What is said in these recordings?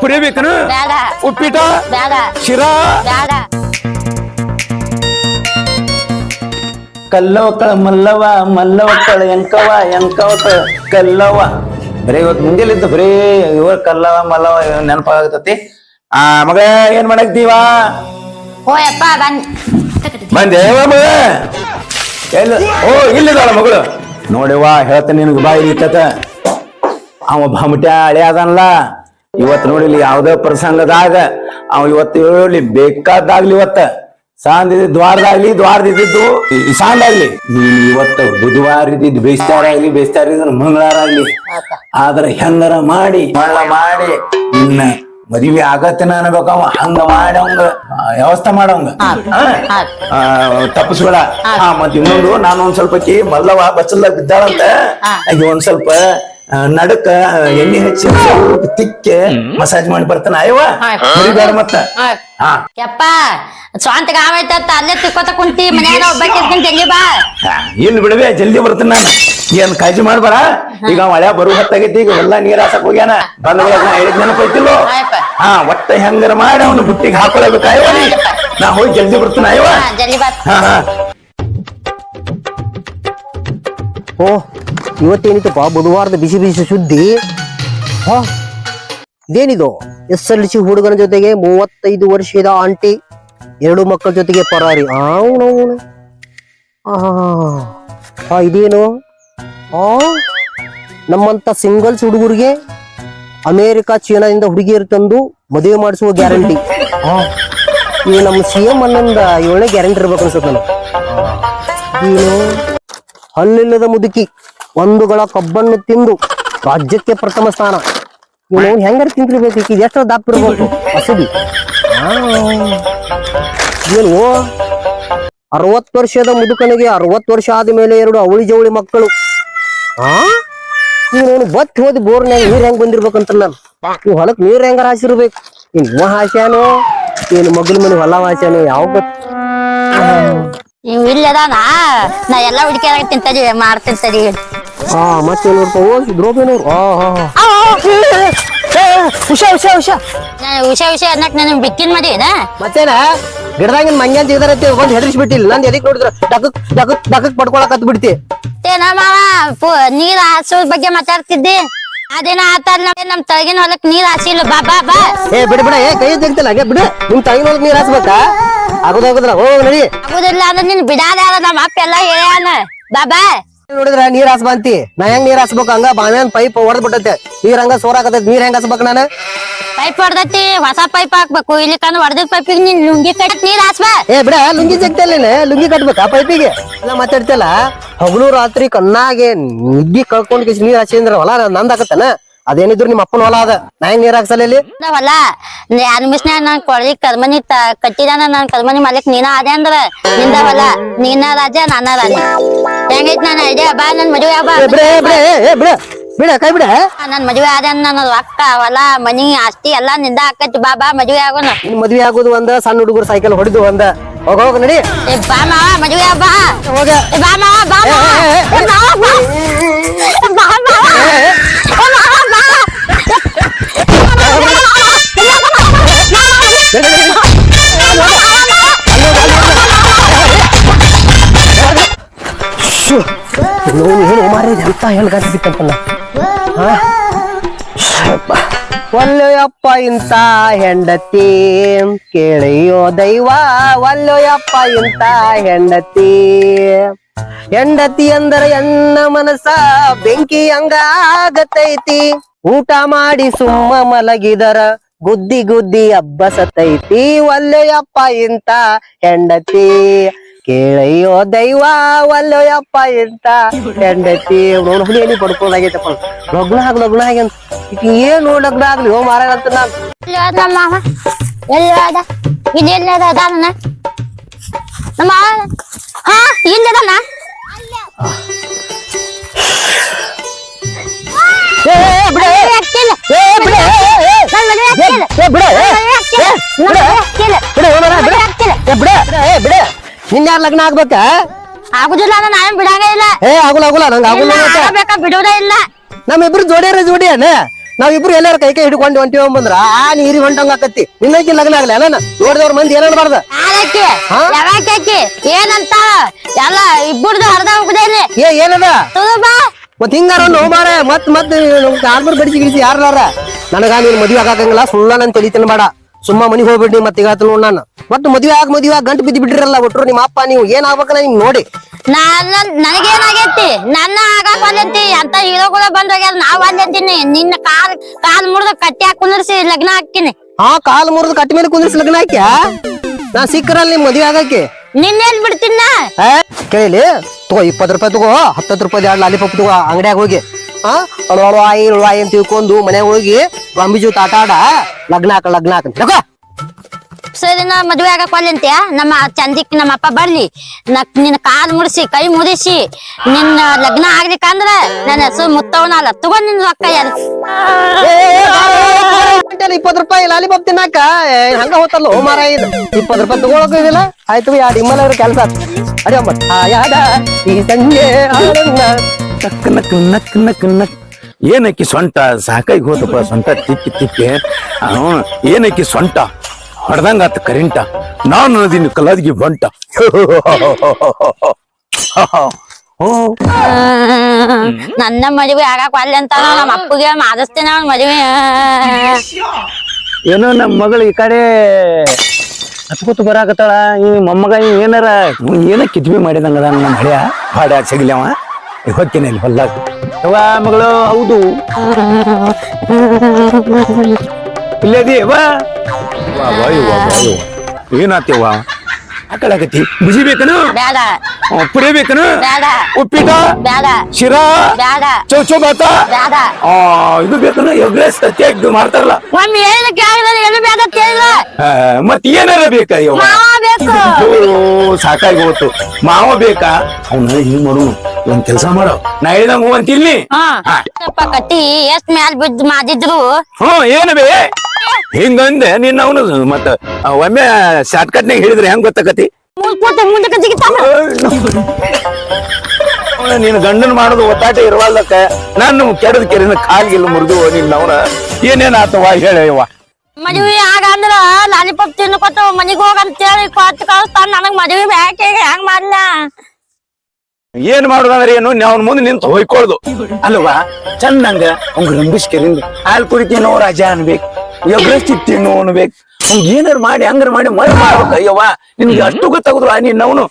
ಪುರಿ ಬೇಕನು ಉಪ್ಪಿಟ ಶಿರಾ. ಕಲ್ಲವಕ್ಕಳ ಮಲ್ಲವ ಮಲ್ಲವಕ್ಕಳ ಎಂಕವ ಎಂಕವಕ್ಕಳ ಕಲ್ಲವ ಬರೀ ಇವತ್ತು ಮುಂಜಾನಿದ್ದು ಬರೀ ಇವ ಕಲ್ಲವ ಮಲ್ಲವ ನೆನಪಾಗತತಿ ಆ ಮಗ ಏನ್ ಮಾಡಕ್ತೀವ ಬಂದೆ ಮಗ ಎಲ್ಲ ಓ ಇಲ್ಲಿದಾಳ ಮಗಳು ನೋಡಿವ ಹೇಳ್ತೇನೆ ನಿನಗೆ ಬಾಯಿ ಇರ್ತತ. ಅವ ಭಮಟ್ಯ ಹಳೆ ಅದನ್ಲ ಇವತ್ತು ನೋಡಿಲಿ ಯಾವ್ದೇ ಪ್ರಸಂಗದಾಗ ಅವ ಇವತ್ತು ಹೇಳಿ ಬೇಕಾದಾಗ್ಲಿ ಇವತ್ತ. ಸಾಂದ್ ದ್ವಾರದಾಗ್ಲಿ ದ್ವಾರದಿದ್ದು ಈ ಸಾಂದ್ ಆಗ್ಲಿ ನೀನ್ ಇವತ್ತು ಬುಧವಾರ ಇದ್ದಿದ್ದು ಬೇಸ್ತಾರ ಆಗ್ಲಿ ಬೇಸ್ತಾರ ಇದ್ರ ಮಂಗಳಾರ ಆಗ್ಲಿ ಆದ್ರ ಹೆಂಗರ ಮಾಡಿ ಮಳ್ಳ ಮಾಡಿ ನಿನ್ನ ಮದುವೆ ಆಗತ್ತನ ಅನ್ಬೇಕವ ಹಂಗ ಮಾಡಿ ಅವಂಗ ಆ, ವ್ಯವಸ್ಥೆ ಮಾಡವಂಗ ತಪ್ಪಿಸ್ಬೇಡ. ಹಾ. ಮತ್ ಇನ್ನೊಂದು ನಾನು ಒಂದ್ ಸ್ವಲ್ಪ ಆಕಿ ಮಲ್ಲವ ಬಚ್ಚಲ್ದಾಗ ಬಿದ್ದಾಳಂತ ಆಕಿ ಒಂದ್ ಸ್ವಲ್ಪ ನಡಕ ಎಣ್ಣೆ ಹಚ್ಚಿ ಸ್ವಲ್ಪ ತಿಕ್ಕೆ ಮಸಾಜ್ ಮಾಡಿ ಬರ್ತಾನ. ಅಯ್ಯವ ಮರಿಬೇಡ ಮತ್ತ. ಹಾ. ಯಪ್ಪ ಸ್ವಂತ ಗಾವೈತತ್ತ ಅಲ್ಲೇ ತಿಕ್ಕೋತ ಕುಂತಿ ಮನ್ಯಾಗ ಒಬ್ಬಕ್ಕೆ ಜಲ್ದಿ ಬಾ? ಇಲ್ಲಿ ಬಿಡವೆ ಜಲ್ದಿ ಬರ್ತೀನಿ ನಾನು. ಏನ್ ಕಾಳಜಿ ಮಾಡ್ಬೇಡ ಈಗ ಮಳೆ ಬರು ಹೊತ್ತಾಗೈತಿ ಈಗ ಎಲ್ಲಾ ನೀರ್ ಹಾಸಕ್ ಹೋಗ್ಯಾನ. ಬಂದ ಐದು ಹೇಳಿದ್ ನೆನಪೈತಿಲ್ಲೋ. ಹಾ ಒಟ್ಟ ಹೆಂಗಾರ ಮಾಡಿ ಅವನು ಬುಟ್ಟಿಗೆ ಹಾಕೊಳ್ಬೇಕು. ಅಯ್ಯವ ನೀ. ಹೋಗಿ ಜಲ್ದಿ ಬರ್ತೀನಿ ಅಯ್ಯವ ಹಾ, ಜಲ್ದಿ ಬಾ. ಹಾ ಹಾ. ಓ ಇವತ್ತೇನಿತ್ತಪ್ಪ ಬುಧವಾರದ ಬಿಸಿ ಬಿಸಿ ಸುದ್ದಿ. ಹಾ? ಇದೇನಿದು ಎಸ್ ಎಲ್ ಸಿ ಹುಡುಗನ ಜೊತೆಗೆ ಮೂವತ್ತೈದು ವರ್ಷದ ಆಂಟಿ, ಎರಡು ಮಕ್ಕಳ ಜೊತೆಗೆ ಪರಾರಿ. ಅವನವನು ಆ ಇದೇನು? ಆ? ನಮ್ಮಂತ ಸಿಂಗಲ್ಸ್ ಹುಡುಗರಿಗೆ ಅಮೇರಿಕಾ ಚೀನಾದಿಂದ ಹುಡುಗಿಯರು ತಂದು ಮದುವೆ ಮಾಡಿಸುವ ಗ್ಯಾರಂಟಿ. ಈ ನಮ್ಮ ಸಿ ಎಂ ಅನ್ನಂದ ಏಳನೇ ಗ್ಯಾರಂಟಿ ಇರ್ಬೇಕು ಅನ್ಸುತ್ತೆ ನಾನು ಏನು? ಹಲ್ಲಿಲ್ಲದ ಮುದುಕಿ. ಒಂದುಗಳ ಕಬ್ಬನ್ನು ತಿಂದು ರಾಜ್ಯಕ್ಕೆ ಪ್ರಥಮ ಸ್ಥಾನ. ಹೆಂಗಾರ ತಿಂತಿರ್ಬೇಕು ಈಗ ಎಷ್ಟು ದಪ್ಪ ಇರ್ಬೋದು ಹಸದಿ ಏನು? ಅರವತ್ತು ವರ್ಷದ ಮುದುಕನಿಗೆ ಅರವತ್ತು ವರ್ಷ ಆದ ಮೇಲೆ ಎರಡು ಅವಳಿ ಜವಳಿ ಮಕ್ಕಳು. ಆ? ಇವನು ಬತ್ ಹೋದ್ ಬೋರ್ನ್ಯಾಗ ನೀರ್ ಹೆಂಗ್ ಬಂದಿರ್ಬೇಕಂತ ನಾನು ಇವ್ ಹೊಲಕ್ ನೀರ್ ಹೆಂಗಾರ ಹಾಸಿರ್ಬೇಕು? ಇನ್ ಇವ ಹಾಸ್ಯಾನೋ? ಏನು ಮಗನ ಮನೆ ಹೊಲ ಹಾಸ್ಯಾನೋ? ಯಾವ ಗೊತ್ತ? ನಾ ಎಲ್ಲಾ ಹುಡುಕಿ ತಿಂತದಿ ಮಾಡ್ತೀನಿ ಆ ಮತ್ತೆ ನೋಡ್ಪ ದ್ರೋಬೇನವ್ರು ಆ ಹಾ ಹಾ ಹುಷಾ ಹುಷಾ ಹುಷಾ ವಿಷಯ ವಿಷಯ ಅನ್ನಕ್ ನಾನು ಬಿಕ್ಕಿನ್ ಮದಿನ ಮತ್ತೇನ ಗಿಡದಾಗಿನ ಮಂಗ್ಯಾನ್ ತೆಗ್ದಾರತ್ತೆ ಒಂದ್ ಹೆದರ್ಸ್ಬಿಟ್ಟಿಲ್ಲ ನಂದ್ ಎದಕ್ ನೋಡಿದ್ರ ಡಕಕ್ ಡಕಕ್ ಡಕಕ್ ಪಡ್ಕೊಳಕ್ ಹತ್ ಬಿಡ್ತಿ ಏನ ಮಾವ ನೀರ್ ಹಾಸೋದ್ ಬಗ್ಗೆ ಮಾತಾಡ್ತಿದ್ದಿ ಅದೇನ ಆತಲ್ಲ ನಮ್ ತಳಗಿನ ಹೊಲಕ್ ನೀರ್ ಹಾಸಿಲ್ಲ ಬಾ ಬಾ ಬಾ ಏ ಬಿಡ ಬಿಡ ಏ ಕೈ ತೆಗ್ತಿಲ್ಲ ಹಂಗೆ ಬಿಡು ನಿಮ್ ತಳಗಿನ ಹೊಲಕ್ ನೀರ್ ಹಾಸ್ಬೇಕಾ ಆಗುದ ಆಗುದ್ರ ಹೋಗ್ ನಡಿ ಆಗುದಿಲ್ಲ ಅಂದ್ರೆ ನಿನ್ ಬಿಡಾದೆ ನಮ್ಮ ಅಪ್ಪ ಎಲ್ಲ ಹೇಳ್ಯಾನ ಬಾ ಬಾ ನೋಡಿದ್ರ ನೀರ್ ಹಾಸ್ ಬಂತಿ ನಾ ಹೆಂಗ್ ನೀರ್ ಹಸ್ಬೇಕು? ಹಂಗ ಬಾವಿಯನ್ ಪೈಪ್ ಹೊಡೆದ್ ಬಿಟ್ಟೈತೆ ನೀರ್ ಹಂಗ ಸೋರಾಕತೈತಿ ನೀರ್ ಹೆಂಗ್ ಹಸ್ಬೇಕು ನಾನು? ಪೈಪ್ ಹೊಡ್ದತಿ ಹೊಸ ಪೈಪ್ ಹಾಕ್ಬೇಕು. ಇಲ್ಲಿ ಕಂದ್ ಹೊಡೆದ ಪೈಪಿಗೆ ನೀನ್ ಲುಂಗಿ ಕಟ್ಟಕ್ ನೀರ್ ಹಾಸ್ಬಾ. ಏ ಬಿಡ ಲುಂಗಿ ಜಗ್ತಲ್ಲ ಲುಂಗಿ ಕಟ್ಬೇಕಾ ಪೈಪಿಗೆ? ಎಲ್ಲ ಮಾತಾಡ್ತಲ್ಲ ಹಗಲು ರಾತ್ರಿ ಕಣ್ಣಾಗೆ ನುಗ್ಗಿ ಕಳ್ಕೊಂಡ್ ಕಿಸಿ ನೀರ್ ಹಾಸಿದ್ರ ಹೊಲ ನಂದಾಕತ್ತನ ಅದೇನಿದ್ರು ನಿಮ್ಮ ಅಪ್ಪನ ಹೊಲ ಅದ. ನಾ ಹೆಂಗ್ ನೀರ್ ಹಾಕ್ಸಲ್ಲ ಇಲ್ಲಿ? ಹೊಲ. ಯಾರ ಮಿಸ್ನ ನಾನ್ ಕೊಡ್ಲಿ ಕರ್ಮನಿ ಕಟ್ಟಿದಾನ ನಾನ್ ಕರ್ಮನಿ ಮಾಲಿಕ್ ನೀನ ಅದೇ ಅಂದ್ರ ನಿಂದ ಹೊಲ. ನೀನ ರಾಜ ನಾನ ರಾಜ ಹೆಂಗೈತ್ ನಾನು ಐಡಿಯಾ ಬಾ ನನ್ ಮದುವೆ ಬಾ ಬಿಡ ಬಿಡ ಬಿಡ. ಬಿಡ ಕೈ ಬಿಡ. ನನ್ ಮದುವೆ ಆದ ನನ್ನ ಅಕ್ಕ ಹೊಲ ಮನಿ ಆಸ್ತಿ ಎಲ್ಲಾ ನಿಂದ ಆಕೈತಿ ಬಾ ಬಾ ಮದುವೆ ಆಗೋಣ. ನಿನ್ ಮದ್ವೆ ಆಗೋದು ಒಂದ ಸಣ್ಣ ಹುಡುಗರು ಸೈಕಲ್ ಹೊಡೆದು ಒಂದ. ಹೋಗ ಹೋಗ ನಡಿ. ಬಾ ಮಾವ ಮದುವೆ ಬಾ ಹೋಗ. ಬಾ ಮಾವ ಬಾ ಮಾವ, ಬಾ. ನೋವು ಏನು ಮಾರಿ ಒಲ್ಲೆಯಪ್ಪ ಇಂತ ಹೆಂಡತಿ ಕೇಳಿಯೋ ದೈವ ಒಲ್ಲೆಯಪ್ಪ ಇಂತ ಹೆಂಡತಿ. ಹೆಂಡತಿ ಅಂದ್ರ ಎನ್ನ ಮನಸ ಬೆಂಕಿ ಹಂಗಾಗತೈತಿ ಊಟ ಮಾಡಿ ಸುಮ್ಮ ಮಲಗಿದರ ಗುದ್ದಿ ಗುದ್ದಿ ಅಬ್ಬಸತೈತಿ. ಒಲ್ಲೆಯಪ್ಪ ಇಂತ ಹೆಂಡತಿ. ಕೇಳಯ್ಯೋ ದೈವ ಒಲ್ಲೆಯಪ್ಪ ಎಂತ? ಹೆಂಡತಿ ನೋಡ್ ಹುಲಿ ಎಲ್ಲಿ ಪಡ್ಕೊಂಡಾಗೈತಪ್ಪ ಲಗ್ನ ಆಗ ಲಗ್ನ ಆಗಿ ಅಂತ. ಏನು ಲಗ್ನ ಆಗ್ಲಿ? ಹೋ ಮಾರ ಅಂತ ನಾನು. ಮಾವ ಎಲ್ಲಿ ಅದ ಅದಾನ ನಮ್ಮ ಹಾ ಇಲ್ಲಿ ಅದಾನ ಬಿಡ. ಬಿಡ, ಬಿಡ, ಬಿಡ. ನಿನ್ ಯಾರ್ ಲಗ್ನ ಆಗ್ಬೇಕ? ಆಗುದಿಲ್ಲ ಅಂದ್ರೆ ನಾವೇನ್ ಬಿಡಂಗ ಇಲ್ಲ. ಏ ಆಗುಲ್ಲ ಆಗುಲ್ಲ ನಂಗೆ ಆಗುಲ್ಲ ಇಲ್ಲ, ಮತ್ತೆ. ಆಗಬೇಕಾ ಬಿಡುವುದೇ ಇಲ್ಲ. ನಮ್ಮಿಬ್ರು ಜೋಡಿಯಾರ ಜೋಡಿಯನ. ನಾವಿಬ್ರು ಎಲ್ಲಾರ ಕೈ ಕೈ ಹಿಡ್ಕೊಂಡು ಹೊಂಟಿವ್ ಬಂದ್ರ ಆ ನೀರಿ ಹೊಂಟಂಗ ಆಕತ್ತಿ. ನಿನ್ನಕಿ ಲಗ್ನ ಆಗ್ಲಿ ಅಲ್ಲ ನೋಡಿದವ್ರ ಮಂದಿ ಏನನ್ಬಾರ್ದ ಯಾರಕ್ಕೆ? ಯಾವಾಕಿ ಏನಂತ? ಎಲ್ಲ ಇಬ್ಬರದು ಅರ್ಧ ಹೋಗುದೇನೆ ಏ ಏನದ? ತುಳುಬಾ? ಮತ್ ಹಿಂಗಾರ ನೋ ಮಾರ ಮತ್ ಮತ್ ಆರ್ಮರ್ ಬಡಿಸಿ ಗಿಡಿಸಿ ಯಾರಲಾರ ನನಗ ನೀನ್ ಮದ್ವೆ ಆಗಾಕಂಗಿಲ್ಲ ಸುಳ್ಳ ನನ್ ತಲಿ ತಿನ್ಬೇಡ. ಸುಮ್ಮ ಮನಿಗ್ ಹೋಗ್ಬಿಡ್ರಿ ಮತ್ತೆ ಈಗ ನೋಡ್ ನಾನು. ಒಟ್ಟು ಮದ್ವೆ ಆಗ ಮದ್ವೆ ಆಗ ಗಂಟು ಬಿದ್ದು ಬಿಟ್ಟಿರಲ್ಲ ಒಟ್ರು ನಿಮ್ಮ ಅಪ್ಪ ನೀವು ಏನ್ ಆಗ್ಬೇಕಲ್ಲ ನಿಮ್ ನೋಡಿ. ನನ್ನ ನನಗೇನಾಗೈತಿ? ನನ್ನ ಆಗಾಕ್ ಒಂದಂತಿ ಅಂತ ಹೀರೋಗಳ ಬಂದೋಗ್ಯಾರ ನಾವ್ ಒಂದಂತೀನಿ ನಿನ್ನ ಕಾಲ್ ಕಾಲ್ ಮುರಿದು ಕಟ್ಟಿ ಹಾಕಿ ಕುಂದ್ರಿಸಿ ಲಗ್ನ ಹಾಕಿನಿ ಆ ಕಾಲ್ ಮುರಿದು ಕಟ್ಟಿ ಮೇಲೆ ಕುಂದಿರ್ಸಿ ಲಗ್ನ ಹಾಕ್ಯಾ? ನಾ ಸಿಕ್ಕರಲ್ಲಿ ನಿಮ್ ಮದ್ವೆ ಆಗಕ್ಕೆ. ನಿನ್ನೇನ್ ಬಿಡ್ತೀನ? ಕೇಳಿ ತಗೋ ಇಪ್ಪತ್ತು ರೂಪಾಯಿ ತಗೋ ಹತ್ತತ್ತು ರೂಪಾಯಿ ಎರಡು ಲಾಲಿಪಾಪ್ ತಗೋ ಅಂಗಡಿಯಾಗ ಹೋಗಿ. ಹಾ ಅಳವಾಯಿ ಅಳವಾಯಿ ಅಂತ ತಿಳ್ಕೊಂಡು ಮನ್ಯಾಗ ಹೋಗಿ ಗಾಂಬಿಜು ತಾಟಾಡ ಲಗ್ನ ಹಾಕ ಲಗ್ನ ಹಾಕ ಸರಿ ನಾ ಮದ್ವೆ ಆಗಕ್ ಅಂತ್ಯಾ? ನಮ್ಮ ಚಂದಿಕ್ ನಮ್ಮ ಅಪ್ಪ ಬರ್ಲಿ. ನಿನ್ನ ಕಾಲ್ ಮುಡಿಸಿ ಕೈ ಮುಡಿಸಿ ನಿನ್ನ ಲಗ್ನ ಆಗ್ಲಿಕ್ಕಂದ್ರ ನನ್ನ ಹೆಸರು ಮುತ್ತವನಲ್ಲ ತಗೊಂಡ್ ನಿನ್ ಅಕ್ಕ ಇಪ್ಪತ್ ರೂಪಾಯಿ ಲಾಲಿಪಾಪ್ ತಿನ್ನಾಕ. ಹಂಗ ಹೋತಲ್ಲ ಓ ಮಾರ ಇದು. ಇಪ್ಪತ್ತು ರೂಪಾಯಿ ತಗೊಳಕ್ ಇದಿಲ್ಲ. ಆಯ್ತು ಎರಡು ಇಮ್ಮಲ ಕೆಲಸ. ಅಡಿ ಅಮ್ಮ ಯಾಡ ಈ ಸಂಜೆ ನಕ್ ನಕ್ ನಕ್ ನಕ್ ನಕ್ ಏನಕ್ಕಿ ಸೊಂಟ ಸಾಕಾಗಿ ಹೋದಪ್ಪ ಸೊಂಟ ತಿಕ್ಕಿ ತಿಕ್ಕಿ ಅವನು ಏನಕ್ಕಿ ಸೊಂಟ ಹೊಡೆದಂಗ ಆತ ಕರೆಂಟ. ನಾನು ನದಿನ ಕಲಾದಿಗೆ ಬಂಟ. ನನ್ನ ಮದುವೆ ಆಗಾಕ ಒಲ್ಲೆ ಅಂತ ನಮ್ಮ ಅಪ್ಪಗೆ ಮಾಡಿಸ್ತೇನೆ ಅವ್ನ ಮದುವೆ. ಏನೋ ನಮ್ಮ ಮಗಳು ಈ ಕಡೆ ಹತ್ಕೊತ ಬರಾಕತ್ತಾಳ. ಈ ಮೊಮ್ಮಗ ಏನಾರ ಏನ ಕಿದ್ವಿ ಮಾಡಿದಂಗದ ನಮ್ಮ ಹಳೆಯ? ಹಾಡ ಸಿಗ್ಲವ ಹೊಕ್ಕಿನ ಅಲ್ಲಿ ಹೊಲ್ದಾಗ ಯವ್ವ ಮಗಳು ಹೌದು. ಇಲ್ಲದಿ ಏನಾತ್ಯವ್ವ? ಆಕಳಾಗತಿ. ಬಿಸಿ ಬೇಕನು? ಬೇಡ ಬೇಕನು? ಬೇಡ ಉಪ್ಪಿಟ ಬೇಡ ಶಿರಾ? ಬೇಡ ಚೌಚೌ ಬಾತ? ಬೇಡ ಆ ಇದು ಬೇಕನು? ಎಗ್ರೆಸ್ ಮಾಡ್ತಾರಲ್ಲ. ಒಮ್ಮೆ ಹೇಳಿದ ಕೇಳಿದ್ರೆ ಏನು ಬೇಡ ಕೇಳಿಲ್ಲ. ಆ, ಮತ್ ಏನಾರ ಬೇಕಾ ಯವ್ವ? ಬೇಕು. ಸಾಕಾಗಿ ಹೋತು ಮಾವ ಬೇಕಾ? ಅವ್ನ ಹಿಂಗ್ ಮಾಡು ಒಂದ್ ಕೆಲ್ಸ ಮಾಡೋ. ನಾ ಹೇಳಿದಂಗ ಹೂ. ಅಂತಿಲ್ಲಿ ಕಟ್ಟಿ ಎಷ್ಟ್ ಮ್ಯಾಲ್ ಬಿದ್ದು ಮಾಡಿದ್ರು? ಹ್ಮ್ ಏನು ಬೇ? ಹಿಂಗಂದೆ ನಿನ್ನ ಅವನು ಮತ್ತ ಒಮ್ಮೆ ಶಾರ್ಟ್ ಕಟ್ನಾಗ ಹೇಳಿದ್ರೆ ಹೆಂಗ್ ಗೊತ್ತಾಕತಿ ನೀನ್ ಗಂಡನ್ ಮಾಡೋದು ಒತ್ತಾಟ ಇರುವಲ್ಲಕ್ಕ ನಾನು ಕೆಡದ ಕೆರಿನ ಕಾಲ್ಗಿಲ್ಲ ಮುರಿದು ನಿನ್ನ ಅವನ. ಏನೇನ್ ಆತವ ಹೇಳವ್ವ. ಮದ್ವಿ ಆಗ ಅಂದ್ರ ಲಾಲಿಪಾಪ್ ತಿನ್ಕೊತ ಮನಿಗ್ ಹೋಗ ಅಂತೇಳಿ ಕೊಟ್ಟು ಕಳಿಸ್ತಾನ. ನನಗ್ ಮದ್ವಿ ಬ್ಯಾಕೆ ಹೆಂಗ್ ಮಾಡ್ಲ? ಏನ್ ಮಾಡೋದಂದ್ರೆ ಏನು? ಅವ್ನ ಮುಂದೆ ನಿಂತು ಹೋಯ್ಕೊಳ್ದು. ಅಲ್ವಾ? ಚಂದಂಗ ಅವ್ ರಂಬಿಸ್ಕರಿಂದ ಹಾಲ್ ಕುಡಿತೀನೋ ರಾಜ ಅನ್ಬೇಕು. ಎಗ್ರಸ್ತಿತ್ತೇನೋ ಅನ್ಬೇಕು. ಅವ್ನ್ ಏನಾರ ಮಾಡಿ ಹಂಗಾರ ಮಾಡಿ ಮಳೆ ಮಾಡ್ಬೇಕು ಅಯ್ಯವ್ವ ನಿನ್ಗೆ ಅಷ್ಟು ಗೊತ್ತಾಗುದ್ರ ನೀನ್ ಅವನು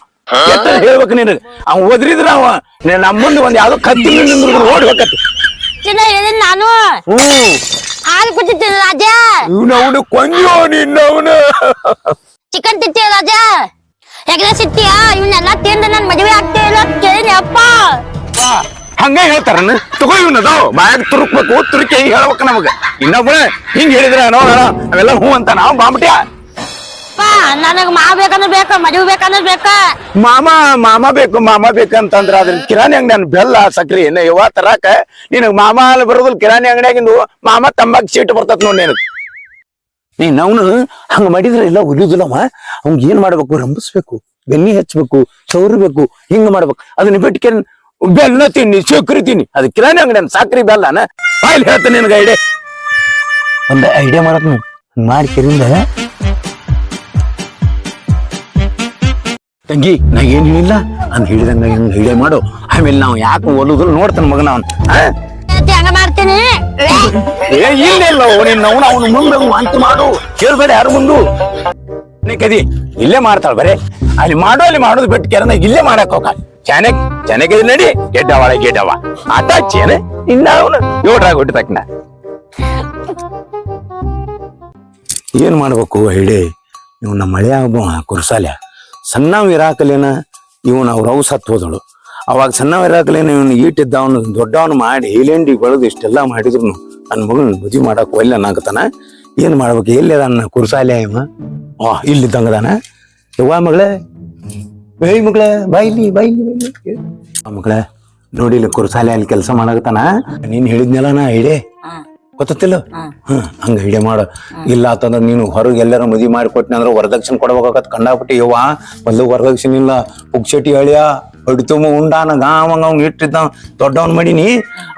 ಎತ್ತ ಹೇಳ್ಬೇಕು ನಿನಗ? ಅವ್ ಓದ್ರಿದ್ರ ಅವ. ನೀನ್ ನಮ್ಮ ಮುಂದೆ ಒಂದ್ ಯಾವ್ದೋ ಕತ್ತಿ ನಿಂದ್ರು ಓಡಿ ಹೋಗತ್ತೆ ನಾನು. ಹ್ಮ್. ಹಾಲು ಕುಡಿತೀನಿ ರಾಜ ಇವ್ನ ಅವನು ಕೊಂಜೋ ನಿನ್ನ ಅವನು ಚಿಕನ್ ತಿಂತೀಯ ರಾಜ ಎಗ್ರ ಸಿಟ್ಟಿಯ ಇವನ್ನೆಲ್ಲ ತಿಂದು ನನ್ ಮದ್ವೆ ಆಗ್ತೇ ಇಲ್ಲ ಅಂತ ಕೇಳಿನಿ ಅಪ್ಪ ಹಂಗ ಹೇಳ್ತಾರನ ತಗೋ ಇವನದು ಬಾಯಾಗ ತುರುಕ್ಬೇಕು ತುರುಕಿ ಹೆಂಗ್ ಹೇಳ್ಬೇಕು ನಮಗ ಇನ್ನೊಬ್ಬ ಹಿಂಗ್ ಹೇಳಿದ್ರ ನೋಡೋಣ ಅವೆಲ್ಲ ಹೂ ಅಂತ ನಾವು ಬಾಂಬಟ್ಯಾ ಅಪ್ಪ ನನಗ್ ಮಾವ್ ಬೇಕಂದ್ರೆ ಬೇಕು ಮದ್ವೆ ಬೇಕಂದ್ರೆ ಬೇಕ. ಮಾಮ ಮಾಮ ಬೇಕು ಮಾಮ ಬೇಕಂತಂದ್ರ ಅದ್ರ ಕಿರಾಣಿ ಅಂಗಡಿ ಬೆಲ್ಲ ಸಕ್ರಿ ಏನ ಇವ ತರಾಕ ನಿನಗ್ ಮಾಮ ಅಲ್ಲಿ ಬರೋದಿಲ್ಲ ಕಿರಾಣಿ ಅಂಗಡಿಯಾಗಿಂದು ಮಾಮ ತಂಬಾಕ್ ಸೀಟ್ ಬರ್ತತ್ ನೋಡಿ ನಿನಗ್. ನೀನ್ ಅವನು ಹಂಗ ಮಾಡಿದ್ರೆ ಎಲ್ಲ ಉಳಿಯುದಿಲ್ಲವ ಅವ್ನ್ ಏನ್ ಮಾಡ್ಬೇಕು? ರಂಬಿಸ್ಬೇಕು ಬೆನ್ನಿ ಹಚ್ಬೇಕು ಸೌರ್ಬೇಕು ಹಿಂಗ ಮಾಡ್ಬೇಕು. ಅದನ್ನ ಬಿಟ್ಕೆ ಬೆಲ್ಲ ತಿನ್ನಿ ಸಕ್ರಿ ತಿನ್ನಿ. ಅದು ಕಿರಾಣಿ ಅಂಗಡಿ ಸಾಕ್ರಿ ಬೆಲ್ಲನ. ಬಾಯ್ಲಿ ಹೇಳ್ತಾನೆ ನಿನಗ ಐಡಿಯಾ. ಒಂದ್ ಐಡಿಯಾ ಮಾಡತ್ ಮಾಡಿ ಕಿರಿಂದ ತಂಗಿ ನಾ ಏನ್ ಹೇಳಿಲ್ಲ? ಅಂತ ಹೇಳಿದಂಗ ಹೆಂಗ್ ಹೇಳಿ ಮಾಡು. ಆಮೇಲೆ ನಾವು ಯಾಕೆ ಒಲುದ್ರು ನೋಡ್ತಾನ ಮಗನ ಅವನ್ ಹೇಳ್ತಿ, ಹಂಗ ಮಾಡ್ತೀನಿ? ಏ ಇಲ್ಲ ನಿನ್ನ ಅವನು ಅವನು ಮುಂದೆ ವಾಂತಿ ಮಾಡು. ಕೇಳ್ಬೇಡ ಯಾರು ಮುಂದು. ನೀ ಕದಿ ಇಲ್ಲೇ ಮಾಡ್ತಾಳ ಬರೇ. ಅಲ್ಲಿ ಮಾಡೋ ಅಲ್ಲಿ ಮಾಡೋದು ಬಿಟ್ಟು ಕೆರನ ಇಲ್ಲೇ ಮಾಡಕ್ ಹೋಗ ಚಾನಕ್ ಚೆನ್ನಾಗಿದೆ ನಡಿ. ಗೆಡ್ಡವಾಳ ಗೆಡ್ಡವ. ಆಟ ಚೇನೆ ಇನ್ನ ಅವನು ಯೋಡ್ರಾಗ ಹುಟ್ಟ ತಕ್ಕನ ಏನ್ ಮಾಡ್ಬೇಕು ಹೇಳಿ. ನೀವು ನಮ್ಮ ಮಳೆ ಒಬ್ಬ ಕುರ್ಸಾಲೆ ವಿರಾಕಲೇನ ಇರಾಕಲೇನ ಇವನ್ ಅವ್ರ ಅವು ಸತ್ತು ಹೋದಳು ಅವಾಗ ಸಣ್ಣ ಇರಾಕಲೇನ ಇವನು ಈಟಿದ್ದವನು, ದೊಡ್ಡವನು ಮಾಡಿ ಏಲೆಂಡಿ ಬೆಳೆದು ಇಷ್ಟೆಲ್ಲ ಮಾಡಿದ್ರು ನನ್ನ ಮಗನ ಮದುವೆ ಮಾಡಕ್ ಒಲ್ಲ ಅನ್ನಕತ್ತಾನ. ಏನು ಮಾಡ್ಬೇಕು? ಎಲ್ಲಿ ಅದನ್ನ ಕುರ್ಸಾಲೆ ಇವ? ಆ, ಇಲ್ಲಿದ್ದಂಗದಾನ. ಯವ್ವ ಮಗಳೇ? ಏಯ್ ಮಗಳೇ, ಬಾಯ್ಲಿ ಬಾಯ್ಲಿ ಮಗಳೇ ನೋಡಿಲ್ಲ ಕುರ್ಸಾಲೆ ಅಲ್ಲಿ ಕೆಲಸ ಮಾಡಕತ್ತಾನ. ನೀನು ಹೇಳಿದ್ನಲ್ಲ ನಾ ಐಡೆ ಗೊತ್ತಿಲ್ಲ ಹ್ಮ್ ಹಂಗ ಹಿಡಿಯ ಮಾಡ. ಇಲ್ಲ ಅಂತಂದ್ರೆ ನೀನು ಹೊರಗೆ ಎಲ್ಲಾರ ಮದಿ ಮಾಡಿ ಕೊಟ್ಟಿನ ಅಂದ್ರೆ ವರದಕ್ಷಿಣೆ ಕೊಡ್ಬೇಕಾಗತ್. ಕಂಡಾಬಿಟ್ಟು ಯವ್ವ ಮೊದ್ಲು ವರದಕ್ಷಿಣೆ ಇಲ್ಲ. ಪುಕ್ಷಟಿ ಅಳಿಯ ಹೊಡಿತುಮ ಉಂಡಾನ ಗಾವಂಗ ಅವ್ನ ಇಟ್ಟಿದ್ದ ದೊಡ್ಡವನ್ ಮಾಡೀನಿ.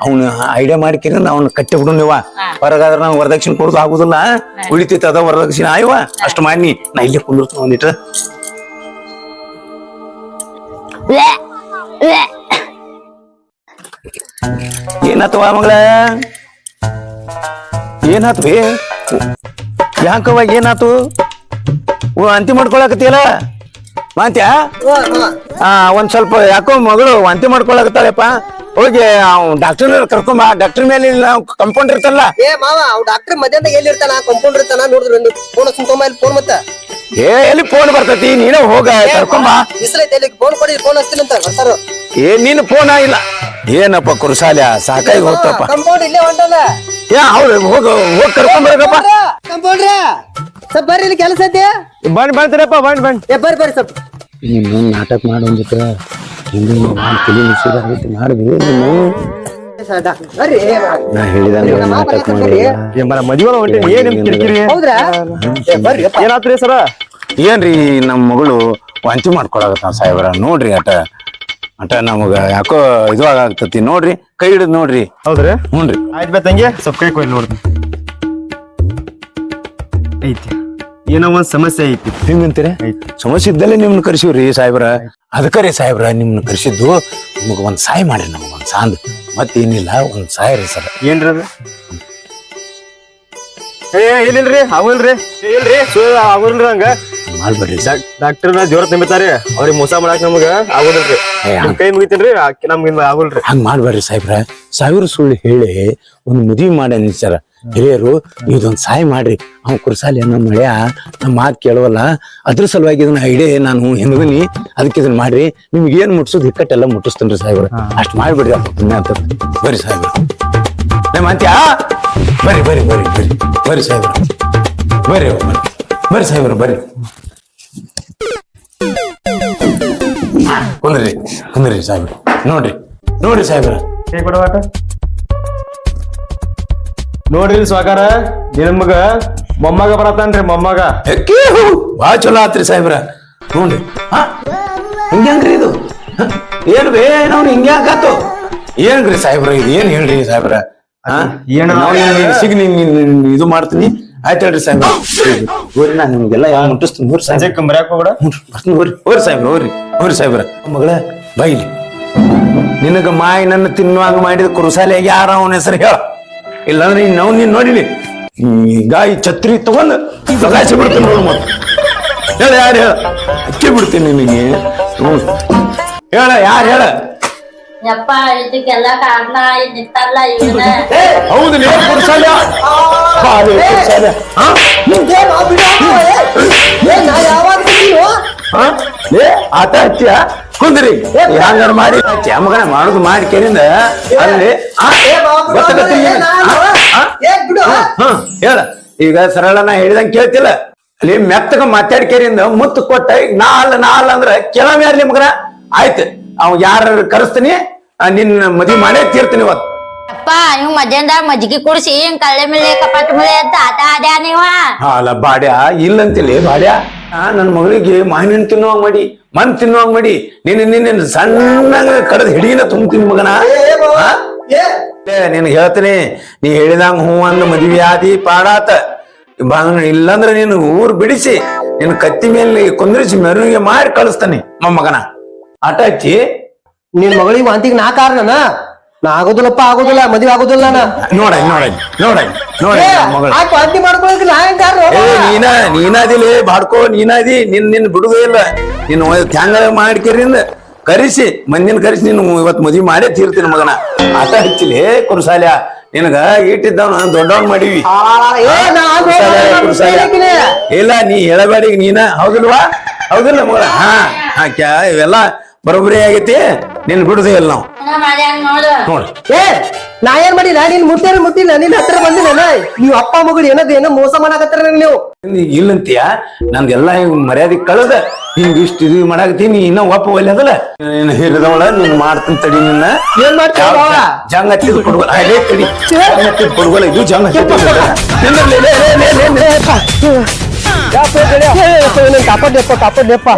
ಅವ್ನ ಐಡಿಯಾ ಮಾಡ್ಕಿನ ಅವ್ನ ಕಟ್ಟಿ ಬಿಡು ನೀವ ಹೊರಗಾದ್ರೆ ನಾವು ವರದಕ್ಷಿಣೆ ಕೊಡೋದು ಆಗುದಿಲ್ಲ. ಉಳಿತೈತೆ ಅದ ವರದಕ್ಷಿಣೆ. ಆಯ್ವ ಅಷ್ಟು ಮಾಡಿ ನಾ ಇಲ್ಲಿ ಕುಂದಿರ್ತ ಒಂದಿಟ್ಟು ಏನತ್ತವಾ ಮಗಳ? ಏನಾತು ಬೇ? ಯಾಕವ ಏನಾತು? ಓ ಅಂತಿ ಮಾಡ್ಕೊಳಕತ್ತಿಯಲ್ಲ? ಮಾಂತ್ಯಾ? ಆ ಒಂದ್ ಸ್ವಲ್ಪ ಯಾಕೋ ಮಗಳು ವಾಂತಿ ಮಾಡ್ಕೊಳಕತ್ತಾಳಪ್ಪ ಹೋಗಿ ಅವ್ ಡಾಕ್ಟರ್ ಕರ್ಕೊಂಬ ಡಾಕ್ಟರ್ ಮೇಲೆ ಕಂಪೌಂಡ್ ಇರ್ತಲ್ಲ ಏ ಮಾವ ಅವ್ ಡಾಕ್ಟರ್ ಮಧ್ಯಾಹ್ನ ಎಲ್ಲಿ ಇರ್ತಾನ? ಕಂಪೌಂಡ್ ಇರ್ತಾನ? ನೋಡಿದ್ರು ನೀವು ಫೋನ್ ಸುಮ್ಕೊಂಬ ಇಲ್ಲಿ ಫೋನ್ ಮತ್ತ. ಏ ಎಲ್ಲಿ ಫೋನ್ ಬರ್ತೈತಿ? ನೀನೇ ಹೋಗ ಕರ್ಕೊಂಬ ಬಿಸಿಲೈತೆ ಇಲ್ಲಿ ಫೋನ್ ಕೊಡಿ ಫೋನ್ ಹಚ್ತೀನಿ ಅಂತ ಬರ್ತಾರ. ಏ ನೀನು ಫೋನ್ ಇಲ್ಲ. ಏನಪ್ಪ ಕುರುಸಾಲ್ಯ? ಸಾಕಾಗಿ ಹೋಗ್ತಪ್ಪ. ಕಂಪೌಂಡ್ ಇಲ್ಲೇ ಹೊಂಟಲ್ಲ. ಏ ಹೌದು ಹೋಗ ಹೋಗ್ ಕರ್ಕೊಂಬರಕಪ್ಪ ಕಂಪೌಂಡ್ರ ಸ್ವಲ್ಪ ಬರ್ರಿ ಇಲ್ಲಿ ಕೆಲಸ ಐತಿ. ಬಂದ್ ಬಂದ್ರಪ್ಪ ಬಂದ್ ಬಂದ್ ಏ ಬರ್ರಿ ಬರ್ರಿ ಸ್ವಲ್ಪ. ನೀನು ನಾಟಕ ಮಾಡೋ ಜೊತೆ? ಹಿಂದೆ ಮಾಡಿ ತಲೆ ಮುಗಿಸಿದಾಗೈತಿ ಮಾಡಿದ್ವಿ ನೀನು. ಬರ್ರಿ. ನಾ ಹೇಳಿದಂಗ ನಾಟಕ ಮಾಡಿಲ್ಲ. ಏನ್ ಮದಿವಲ್ಲ ಹೊಂಟೆ ಏನ್ ನಿಮ್ ಕಿರಿಕಿರಿ? ಹೌದ್ರಾ? ಏ ಬರ್ರಿ ಅಪ್ಪ. ಏನಾತ್ರಿ ಸರ? ಏನ್ರಿ ನಮ್ಮ ಮಗಳು ವಾಂತಿ ಮಾಡ್ಕೊಳಕತ್ತ ಸಾಹೇಬ್ರ. ನೋಡ್ರಿ ಅಟ. ಅಟ ನಮಗ ಯಾಕೋ ಇದು ಆಗ್ತತಿ ನೋಡ್ರಿ ಕೈ ಹಿಡಿದ್ ನೋಡ್ರಿ. ಹೌದ್ರಿ? ಹ್ಞೂನ್ರಿ ಆಯ್ತು ಬೇ ತಂಗಿ ಸ್ವಲ್ಪ ಕೈ ಕೊಯ್ಲಿ ನೋಡ್ರಿ. ಐತಿ. ಏನೋ ಒಂದ್ ಸಮಸ್ಯೆ ಐತಿ. ಹಿಂಗಂತೀರ? ಐತಿ. ಸಮಸ್ಯೆ ಇದ್ದಲ್ಲೇ ನಿಮ್ನ ಕರ್ಸಿವ್ರಿ ಸಾಹೇಬ್ರ? ಅದಕ್ಕ ರೀ ಸಾಹೇಬ್ರ ನಿಮ್ನ ಕರ್ಸಿದ್ದು ನಿಮಗ ಒಂದ್ ಸಹಾಯ ಮಾಡ್ರಿ ನಮಗ ಒಂದ್ ಸಾಂದ್. ಮತ್ತೇನಿಲ್ಲ ಒಂದ್ ಸಹಾಯ ರೀ ಸರ್. ಏನ್ರಿ ಅದು? ಏ ಇಲ್ಲಿಲ್ರಿ ಅವಲ್ರಿ ಏ, ಇಲ್ರಿ? ಸು ಆಗೋಲ್ರಿ ಹಂಗ? ಮಾಡ್ಬೇಡ್ರಿ. ಸರ್ ಡಾಕ್ಟರ್ ದೇವ್ರ ನಂಬಿತಾರಿ ಅವ್ರಿಗೆ ಮೋಸ ಮಾಡಕ್ ನಮಗ ಆಗೋದಿಲ್ರಿ. ನಿಮ್ ಕೈ ಮುಗಿತೀನ್ರಿ ಆಕಿ ನಮ್ಗಿಂದ ಆಗೋಲ್ರಿ. ಹಂಗ್ ಮಾಡ್ಬೇಡ್ರಿ ಸಾಹೇಬ್ರ. ಸಾವಿರ ಸುಳ್ಳು ಹೇಳಿ ಒಂದ್ ಮದ್ವಿ ಮಾಡಿ ನಿಲ್ಸ್ಯಾರ ಹಿರಿಯರು ಇದೊಂದ್ ಸಹಾಯ ಮಾಡ್ರಿ. ಅವ್ನು ಕುರ್ಸಾಲಿ ಅನ್ನೋ ಮಳೆಯ ನಮ್ಮ ಮಾತು ಕೇಳವಲ್ಲ. ಅದ್ರ ಸಲುವಾಗಿ ಇದನ್ನ ಐಡಿಯಾ ನಾನು ಹಿಂದನಿ ಅದಕ್ಕೆ ಇದನ್ನ ಮಾಡ್ರಿ. ನಿಮ್ಗೆ ಏನ್ ಮುಟ್ಸೋದು ಇಕ್ಕಟ್ಟೆಲ್ಲ ಮುಟ್ಟಿಸ್ತೇನ್ರಿ ಸಾಹೇಬ್ರ. ಅಷ್ಟ್ ಮಾಡ್ಬಿಡ್ರಿ ಪುಣ್ಯ ಅಂತ. ಬರ್ರಿ ಸಾಹೇಬ್ರ. ನಮ್ಮ ಅಂತ್ಯಾ ಬರ್ರಿ ಬರ್ರಿ ಬರ್ರಿ ಬರ್ರಿ. ಬರ್ರಿ ಸಾಹೇಬ್ರ. ಬರ್ರಿ. ಬರ್ರಿ ಸಾಹೇಬ್ರ ಬರ್ರಿ. ಕುಂದ್ರಿ ಕುಂದ್ರಿ ಸಾಹೇಬ್ರ. ನೋಡ್ರಿ ನೋಡ್ರಿ ಸಾಹೇಬ್ರ. ಕೈ ಕೊಡವಾಟ ನೋಡ್ರಿ ಸ್ವಾಕಾರ ನಿಮ್ಗ ಮೊಮ್ಮಗ ಬರತಾನ್ರಿ ಮೊಮ್ಮಗ. ಬಾ ಚಲೋ ಆತ್ರಿ ಸಾಹೇಬ್ರ. ನೋಡ್ರಿ. ಹಾ ಹಿಂಗ್ಯಾಂಗ್ರಿ ಇದು? ಏನ್ ಬೇ ನಾವು ಹಿಂಗ್ಯಾಕಾತು ಏನ್ರಿ ಸಾಹೇಬ್ರ ಇದು ಏನ್ ಹೇಳ್ರಿ ಸಾಹೇಬ್ರ? ಹಾ? ಏನ್ ನಾವು ಸಿಗ್ ನಿನ್ ಇದು ಮಾಡ್ತೀನಿ. ಆಯ್ತು ಹೇಳ್ರಿ ಸಾಹೇಬ್ರ. ಹೋರಿ ನಾನು ನಿಮ್ಗೆಲ್ಲ ಯಾವ ಮುಟ್ಟಿಸ್ತೀನಿ. ಹೋರಿ ಸಾಹೇಬ್ರ. ಸಂಜೆ ಮರ್ಯಾಕ ಹೋಗ್ಬೇಡ ಬರ್ತೀನಿ ಹೋರಿ ಹೋರಿ ಸಾಹೇಬ್ರ ಹೋರಿ ಹೋರಿ ಸಾಹೇಬ್ರ. ಮಗಳ ಬೈಲಿ ನಿನಗ ಮಾಯಿ ನನ್ನ ತಿನ್ನುವಾಗ ಮಾಡಿದ ಕುರುಸಾಲೆ ಯಾರ ಅವನ ಹೆಸರು ಹೇಳ. ಇಲ್ಲಾಂದ್ರೆ ನಾವು ನೀನ್ ನೋಡಿಲಿ ಈ ಗಾಯಿ ಛತ್ರಿ ತಗೊಂಡು ಬಿಡ್ತೀನಿ ನೋಡು ಮತ್ತೆ. ಹೇಳ ಯಾರು ಹೇಳ. ಅಕ್ಕಿ ಬಿಡ್ತೀನಿ ನಿನಗೆ. ಹ್ಮ್. ಹೇಳ ಯಾರು ಹೇಳ? ಯಪ್ಪ ಇದಕ್ಕೆಲ್ಲ ಕಾರಣ ನಿಂತಲ್ಲ ಇವನ. ಹೌದು ನೀವು ಕುರುಸಾಲೆ ಏ ಆತ ಹಚ್ಚಿಯ ಕುಂದ್ರಿ. ಹಂಗಾರ ಮಾಡಿ ಮಗನ ಮಾಡುದು ಮಾಡಿ ಕೇಳಿಂದ ಅಲ್ಲಿ ಹೇಳ. ಈಗ ಸರಳ ನಾ ಹೇಳಿದಂಗ ಕೇಳ್ತಿಲ್ಲ. ಅಲ್ಲಿ ಮೆತ್ತಗ ಮಾತಾಡ್ಕೇರಿಂದ ಮುತ್ತು ಕೊಟ್ಟ ಈಗ ನಾ ಅಲ್ಲ ನಾ ಅಲ್ಲ ಅಂದ್ರ ಕೆಲವೇ ಅಲ್ಲಿ ಮಗನ ಆಯ್ತು. ಅವ್ ಯಾರ ಕರೆಸ್ತೀನಿ ನಿನ್ನ ಮದ್ವಿ ಮಾಡೇ ತೀರ್ತೀನಿ ಇವತ್ತು. ಯಪ್ಪ ನೀವು ಮಧ್ಯಾಹ್ನದಾಗ ಮಜ್ಜಿಗೆ ಕುಡಿಸಿ ಹಿಂಗ್ ಕಳ್ಳೆ ಮೇಲೆ ಕಪಾಟ ಮೇಲೆ ಅಂತ ಆಟ ಆಡ್ಯಾ ನೀವ? ಅಲ್ಲ ಬಾಡ್ಯ ಇಲ್ಲಂತಿಲ್ಲ ಬಾಡ್ಯ. ಆ, ನನ್ನ ಮಗಳಿಗೆ ಮಾವಿನ ತಿನ್ನುವಾಗ ಮಾಡಿ ಮನ್ ತಿನ್ನುವಾಗ ಮಾಡಿ ನಿನ್ನ ನಿನ್ನ ಸಣ್ಣಗ ಕಡದ ಹಿಡಿನ ತುಂಬ್ತೀನಿ ಮಗನ. ಆ? ಏ. ನಿನ್ನ ನಿನ್ ಹೇಳ್ತೀನಿ ನೀ ಹೇಳಿದಂಗ ಹೂ ಅಂದ್ ಮದ್ವಿ ಆದಿ ಪಾಡಾತ. ಬಂದ್ ಇಲ್ಲಂದ್ರ ನೀನು ಊರ್ ಬಿಡಿಸಿ ನಿನ್ನ ಕತ್ತಿ ಮೇಲೆ ಕುಂದ್ರಿಸಿ ಮೆರವಣಿಗೆ ಮಾಡಿ ಕಳಿಸ್ತಾನೆ ಮೊಮ್ಮಗನ ಆಟ ಹಚ್ಚಿ ನಿನ್ ಮಗಳಿಗೆ ವಾಂತಿಗೆ ನಾ ಕಾರಣನ? ನಾ ಆಗೋದಿಲ್ಲಪ್ಪ ಆಗೋದಿಲ್ಲ ಮದ್ವೆ ಆಗೋದಿಲ್ಲ ನಾ. ನೋಡ ನೋಡ ನೋಡ ನೋಡ ಮಾಡ್ಕೊಳಕ್ ನಾ ಏ ನೀನ ನೀನಾದಿಲಿ ಬಾಡ್ಕೋ ನೀನಾದಿ ನಿನ್ ನಿನ್ ಬಿಡುದೇ ಇಲ್ಲ. ನಿನ್ ಹ್ಯಾಂಗ ಮಾಡ್ಕಿರಿಂದ ಕರಿಸಿ ಮಂದಿನ ಕರಿಸಿ ನೀನು ಇವತ್ ಮದ್ವಿ ಮಾಡೇ ತೀರ್ತೀನಿ ಮಗನ. ಆಟ ಹಚ್ಚಿಲಿ ಕುರುಸಾಲ್ಯ ನಿನಗ ಇಟ್ಟಿದ್ದವನ ದೊಡ್ಡವನ್ ಮಾಡಿವಿ. ಇಲ್ಲ ನೀ ಹೇಳಬೇಡಿ ನೀನ. ಹೌದಿಲ್ವಾ? ಹೌದಿಲ್ಲ ಮಗಳ ಹಾ ಹಾ ಕ್ಯಾ ಇವೆಲ್ಲ ಬರೋಬ್ಬರಿ ಆಗೈತಿ? ನಿನ್ ಬಿಡುದೇ ಇಲ್ಲ ನಾವು. ನೋಡಿ ನೋಡ್. ಏ ನಾ ಏನ್ ಮಾಡಿ ನಾ ನೀನ್ ಮುಟ್ಟಿನ ಮುಟ್ಟಿಲ್ಲ ನಿನ್ ಹತ್ರ ಬಂದಿಲ್ಲ ನೀವ್ ಅಪ್ಪ ಮಗಳು ಏನದ ಏನೋ ಮೋಸ ಮಾಡಾಕತ್ತಾರ ನೀವು. ಇಲ್ಲ ಇಲ್ಲಂತೀಯ? ನಂದೆಲ್ಲ ಹಿಂಗ್ ಮರ್ಯಾದೆ ಕಳದ. ಹಿಂಗ್ ಇಷ್ಟ ಇದು ಮಾಡಾಕತ್ತೀನಿ ಇನ್ನ ಒಪ್ಪ ಒಲ್ಲೆದಲ್ಲ ನೀನ್ ಹಿರಿದವಳ ನೀನ್ ಮಾಡ್ತೀನಿ ತಡಿ ನಿನ್ನ. ಏನ್ ಮಾಡ್ತೀಯ ಜಂಗ ಹತ್ತಿದ್ ಕೊಡ್ಗೋಲ ಅದೇ ತಡಿ. ಜಂಗ್ ಹತ್ತಿದ್ ಇದು ಜಂಗ ಹತ್ತಿದ್ ಬಾ.